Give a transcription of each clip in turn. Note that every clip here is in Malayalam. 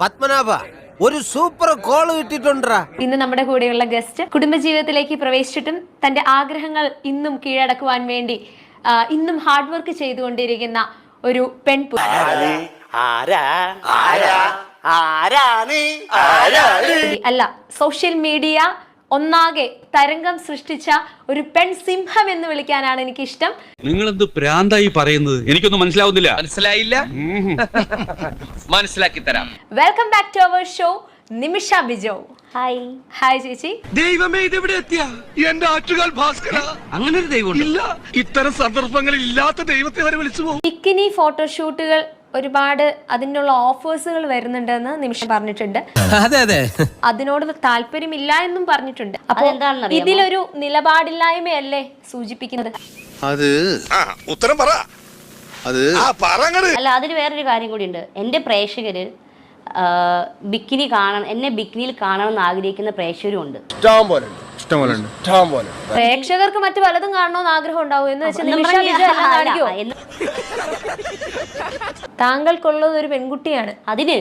പത്മനാഭ ഒരു സൂപ്പർ കോൾ കിട്ടിട്ടുണ്ടാ ഇന്ന് നമ്മുടെ കൂടെയുള്ള ഗസ്റ്റ് കുടുംബജീവിതത്തിലേക്ക് പ്രവേശിച്ചിട്ടും തന്റെ ആഗ്രഹങ്ങൾ ഇന്നും കീഴടക്കുവാൻ വേണ്ടി ആ, ഇന്നും ഹാർഡ് വർക്ക് ചെയ്തുകൊണ്ടിരിക്കുന്ന ഒരു പെൺപു അല്ല സോഷ്യൽ മീഡിയ ഒന്നാകെ തരംഗം സൃഷ്ടിച്ച ഒരു പെൺ സിംഹം എന്ന് വിളിക്കാനാണ് എനിക്ക് ഇഷ്ടം നിങ്ങൾ എന്ത് പ്രാന്തായി പറയുന്നത്? എനിക്കൊന്നും മനസ്സിലാവുന്നില്ല. മനസ്സിലായില്ല? മനസ്സിലാക്കി തരാം. Welcome back to our show Nimisha Bijo. Hi hi ചേച്ചി. ദൈവമേ ഇതെവിടെ എത്തിയ? എന്റെ ആറ്റുകാൽ ഭാസ്കര. അങ്ങനെ ഒരു ദൈവം ഇല്ല. ഇത്തരം സന്ദർഭങ്ങളിൽ ഇല്ലാത്ത ദൈവത്തെ വരെ വിളിച്ചു പോകും ബിക്കിനി ഫോട്ടോഷൂട്ടുകൾ ഒരുപാട് അതിനുള്ള ഓഫേഴ്സുകൾ വരുന്നുണ്ടെന്ന് നിമിഷം പറഞ്ഞിട്ടുണ്ട്. അതെ അതെ. അതിനോട് താല്പര്യമില്ല എന്നും പറഞ്ഞിട്ടുണ്ട്. അപ്പൊ അതെന്താണെന്നറിയാമോ? ഇതിലൊരു നിലപാടില്ലായ്മയല്ലേ സൂചിപ്പിക്കുന്നത്? അത് ആ ഉത്തരം പറ. അത് ആ പറങ്ങട് അല്ല അതിന് വേറൊരു കാര്യം കൂടിയുണ്ട്. എന്റെ പ്രേക്ഷകര് ബിക്കിനി കാണണം എന്നെ ബിക്കിനിയിൽ കാണണം എന്ന് ആഗ്രഹിക്കുന്ന പ്രേക്ഷകരും ഉണ്ട്. പ്രേക്ഷകർക്ക് മറ്റു പലതും കാണണമെന്ന് ആഗ്രഹം ഉണ്ടാവും. എന്ന് വെച്ചാൽ താങ്കൾക്കുള്ളത് ഒരു പെൺകുട്ടിയാണ്. അതിന്.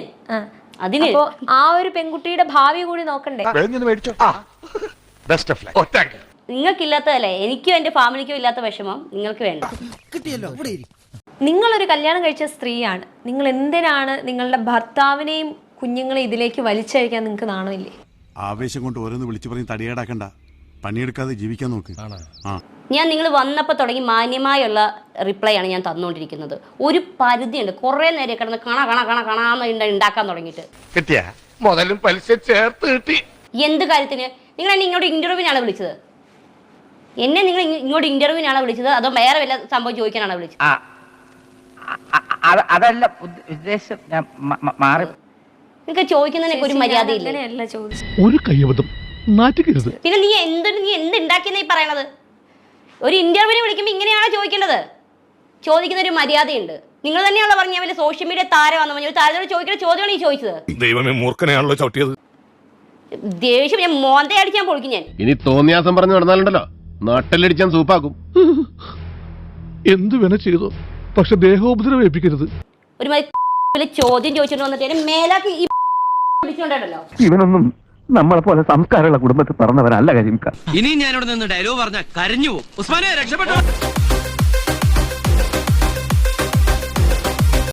അതിന്? ആ ഒരു പെൺകുട്ടിയുടെ ഭാവി കൂടി നോക്കണ്ടേ? ബെസ്റ്റ് ഓഫ് ലൈഫ് നിങ്ങൾക്കില്ലാത്തതല്ലേ? എനിക്കും എന്റെ ഫാമിലിക്കും ഇല്ലാത്ത വിഷമം. നിങ്ങൾക്ക് വേണ്ട. നിങ്ങളൊരു കല്യാണം കഴിച്ച സ്ത്രീയാണ്. നിങ്ങൾ എന്തിനാണ് നിങ്ങളുടെ ഭർത്താവിനെയും കുഞ്ഞുങ്ങളെ ഇതിലേക്ക് വലിച്ചഴിക്കാൻ നിങ്ങൾക്ക് നാണമില്ലേ? ആവേശം കൊണ്ട് ഓരോന്ന് വിളിച്ചു പറഞ്ഞ് തടിയേടാക്കണ്ട. പണിയെടുക്കാതെ ജീവിക്കാൻ നോക്ക്. ആ. ഞാൻ നിങ്ങൾ വന്നപ്പോൾ തുടങ്ങി മാന്യമായുള്ള റിപ്ലൈ ആണ് ഞാൻ തന്നുകൊണ്ടിരിക്കുന്നത്. ഒരു പരിധിയുണ്ട്. കുറേ നേരം കിടന്ന് കണ കണ കണ കണാന്ന് ഉണ്ടാക്കാൻ തുടങ്ങിയിട്ട്. കിട്ടിയ? മുതലും പലിശ ചേർത്ത് കിട്ടി. എന്ത് കാര്യത്തിന്? നിങ്ങൾ എന്നെ ഇങ്ങോട്ട് ഇന്റർവ്യൂവിനാണ് വിളിച്ചത്? എന്നെ നിങ്ങൾ ഇങ്ങോട്ട് ഇന്റർവ്യൂവിനാണ് വിളിച്ചത്? അതോ വേറെ വല്ല സംഭവം ചോദിക്കാനാണ് വിളിച്ചത്? അതല്ല ഉദ്ദ- ഉദ്ദേശം ഞാൻ മാറി. നിങ്ങൾക്ക് ചോദിക്കുന്നതിനൊക്കെ ഒരു മര്യാദയില്ല? അങ്ങനെയല്ല ചോദിച്ചു ഒരു കയ്യബദ്ധം. നാറ്റുകരുത് പിന്നെ നീ എന്ത് നീ എന്ത് ഉണ്ടാക്കിയെന്ന് ഈ പറയണത്? ഒരു ഇന്റർവ്യൂവിന് വിളിക്കുമ്പോൾ ഇങ്ങനെയാണോ ചോദിക്കേണ്ടത് ചോദിക്കുന്ന ഒരു മര്യാദയുണ്ട്. നിങ്ങൾ തന്നെയാണല്ലോ പറഞ്ഞ വലിയ സോഷ്യൽ മീഡിയ താരമാണെന്ന് പറഞ്ഞു. ഒരു താരത്തോട് ചോദിക്കുന്ന ചോദ്യമാണ് ഈ ചോദിച്ചത്. ദൈവമേ മൂർഖനെയാണല്ലോ ചവിട്ടിയത്. ദേഷ്യം ഞാൻ മോന്തയടിച്ച് ഞാൻ പൊളിക്കും ഞാൻ. ഇനി തോന്നിയാസം പറഞ്ഞു നടന്നാലുണ്ടല്ലോ. നാട്ടിലടിച്ചാൻ സൂപ്പാക്കും. എന്തു വേണ ചെയ്തു? പക്ഷെ ദേഹോപദ്രവം ഏൽപ്പിക്കരുത് ഒരു വലിയ ചോദ്യം ചോദിച്ചിട്ട് വന്നിട്ട് മേലാക്ക് ഈ പിടിച്ചോണ്ടല്ലോ ഇവനൊന്നും നമ്മളെ പോലെ സംസ്കാരമുള്ള കുടുംബത്തിൽ പറഞ്ഞവരല്ല കരിമിക്ക. ഇനി ഞാനിവിടെ നിന്ന് ഡയലോഗ് പറഞ്ഞ കരഞ്ഞു പോകും. ഉസ്മാനെ രക്ഷപ്പെട്ടോ.